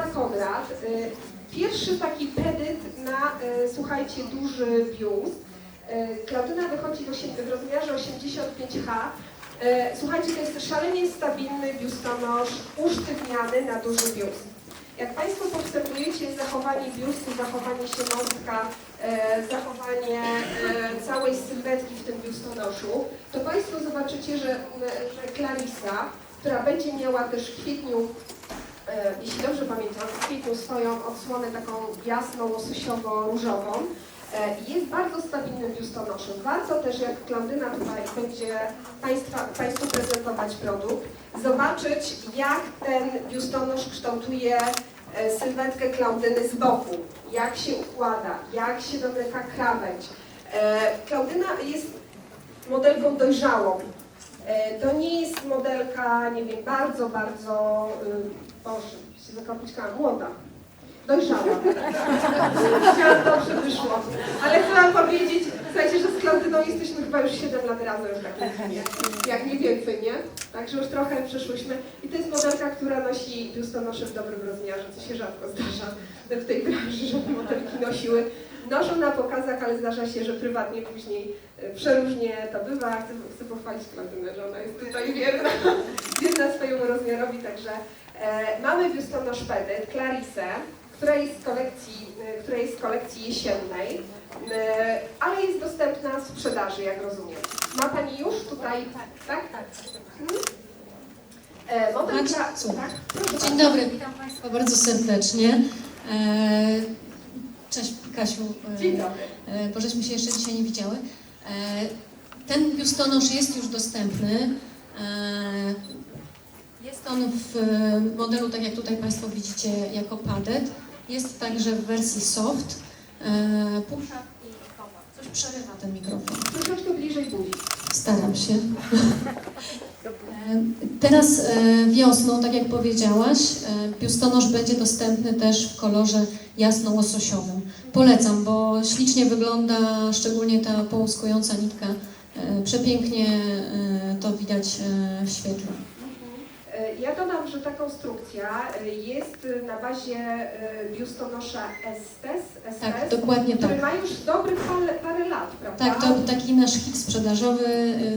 Klaudyna Konrad. Y, Pierwszy taki pedyt na, y, słuchajcie, duży biust. Y, Klaudyna wychodzi w, rozmiarze 85H. Y, Słuchajcie, to jest szalenie stabilny biustonosz usztywniany na duży biust. Jak Państwo poobserwujecie zachowanie biustu, zachowanie siemątka, zachowanie całej sylwetki w tym biustonoszu, to Państwo zobaczycie, że, że Clarissa, która będzie miała też w kwietniu, jeśli dobrze pamiętam, w kwietniu swoją odsłonę taką jasną, łososiowo-różową, e, jest bardzo stabilnym biustonoszem. Warto też, jak Klaudyna tutaj będzie Państwa, Państwu prezentować produkt, zobaczyć, jak ten biustonosz kształtuje e, sylwetkę Klaudyny z boku, jak się układa, jak się domyka krawędź. E, Klaudyna jest modelką dojrzałą. E, To nie jest modelka, nie wiem, bardzo, bardzo, y, Się zakomplikowała, młoda. Dojrzała. Chciałam dobrze wyszło. Ale chcę Wam powiedzieć, słuchajcie, że z Klaudyną jesteśmy chyba już 7 lat razem w filmie. Jak nie więcej, nie? Także już trochę przeszłyśmy. I to jest modelka, która nosi biustonosze w dobrym rozmiarze, co się rzadko zdarza w tej branży, żeby modelki nosiły. Noszą na pokazach, ale zdarza się, że prywatnie później e, przeróżnie to bywa. Chcę, chcę pochwalić Klaudynę, że ona jest tutaj wierna, wierna swojemu rozmiarowi, także e, mamy biustonosz pedyt, Clarisse, która jest z kolekcji, e, która jest z kolekcji jesiennej, e, ale jest dostępna w sprzedaży, jak rozumiem. Ma Pani już tutaj, tak? Tak. Mhm. E, modelka, Tak, tak? Proszę Dzień bardzo. dobry, witam Państwa bardzo serdecznie. E, Cześć Kasiu, e, Dzień dobry. e, bo żeśmy się jeszcze dzisiaj nie widziały. E, Ten biustonosz jest już dostępny. E, Jest on w e, modelu, tak jak tutaj Państwo widzicie, jako padet. Jest także w wersji soft. E, przerywa ten mikrofon. Troszeczkę bliżej buzi. Staram się. E, Teraz e, wiosną, tak jak powiedziałaś, e, biustonosz będzie dostępny też w kolorze jasno-łososiowym. Polecam, bo ślicznie wygląda, szczególnie ta połuskująca nitka. E, Przepięknie e, to widać e, w świetle. E, Ja dodam, że ta konstrukcja e, jest e, na bazie biustonosza Estes, Tak, Estes dokładnie tak. który ma już dobrych parę, parę lat, prawda? Tak, to taki nasz hit sprzedażowy,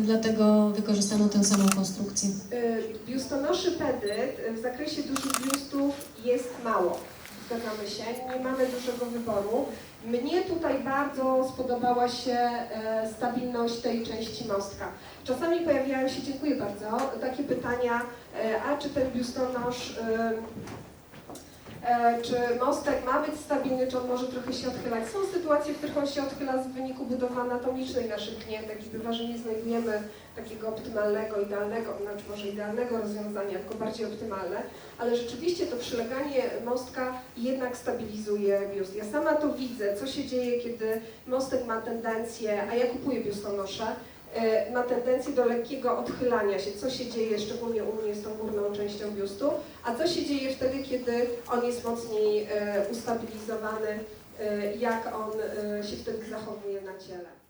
dlatego wykorzystano tę samą konstrukcję. Biustonoszy pedyt w zakresie dużych biustów jest mało. Zgadzamy się, nie mamy dużego wyboru. Mnie tutaj bardzo spodobała się e, stabilność tej części mostka. Czasami pojawiają się, dziękuję bardzo, takie pytania, e, a czy ten biustonosz, e, czy mostek ma być stabilny, czy on może trochę się odchylać. Są sytuacje, w których on się odchyla z wyniku budowy anatomicznej naszych klientek i bywa, że nie znajdujemy takiego optymalnego, idealnego, znaczy może idealnego rozwiązania, tylko bardziej optymalne, ale rzeczywiście to przyleganie mostka jednak stabilizuje biust. Ja sama to widzę, co się dzieje, kiedy mostek ma tendencję, a ja kupuję biustonosze, e, ma tendencję do lekkiego odchylania się, co się dzieje, szczególnie u mnie z tą górną częścią biustu, a co się dzieje wtedy, kiedy on jest mocniej e, ustabilizowany, e, jak on e, się wtedy zachowuje na ciele.